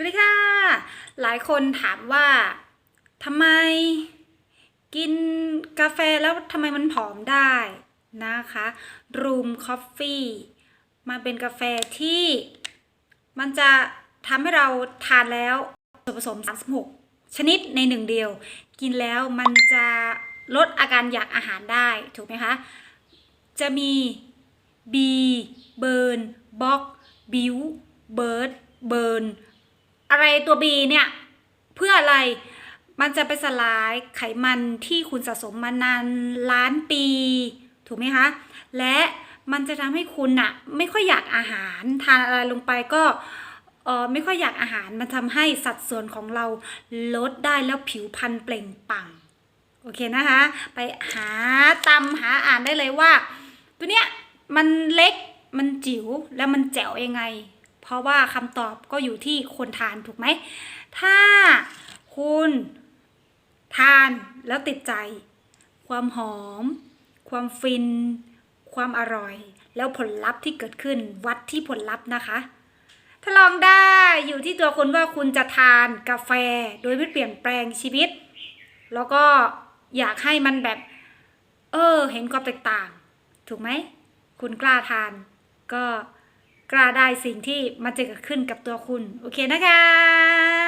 สวัสดีค่ะ หลายคนถามว่าทำไมกินกาแฟแล้วทำไมมันผอมได้นะคะ Room Coffee มันเป็นกาแฟที่มันจะทำให้เราทานแล้วส่วนผสม 36 ชนิดในหนึ่งเดียว กินแล้วมันจะลดอาการอยากอาหารได้ถูกไหมคะ จะมี B เบิร์นบ็อกบิวเบิร์ดเบิร์น อะไรตัว B เนี่ย เพื่ออะไรมันจะไปสลายไขมันที่คุณสะสมมานานล้านปี ถูกไหมคะ และมันจะทำให้คุณอะไม่ค่อยอยากอาหารทานอะไรลงไปก็เออไม่ค่อยอยากอาหารมันทำให้สัดส่วนของเราลดได้แล้วผิวพรรณเปล่งปลั่งโอเคนะคะ ไปหาตำหาอ่านได้เลยว่า ตัวเนี้ยมันเล็กมันจิ๋วแล้วมันแจ๋วยังไง เพราะว่าคำตอบก็อยู่ที่คนทานถูกไหม ถ้าคุณทานแล้วติดใจ ความหอม ความฟิน ความอร่อย แล้วผลลัพธ์ที่เกิดขึ้นวัดที่ผลลัพธ์นะคะถ้าลองได้อยู่ที่ตัวคุณว่าคุณจะทานกาแฟโดยไม่เปลี่ยนแปลงชีวิต แล้วก็อยากให้มันแบบ เออ เห็นความแตกต่าง ถูกไหม คุณกล้าทานก็ กล้าได้สิ่งที่มันจะเกิดขึ้นกับตัวคุณ โอเคนะคะ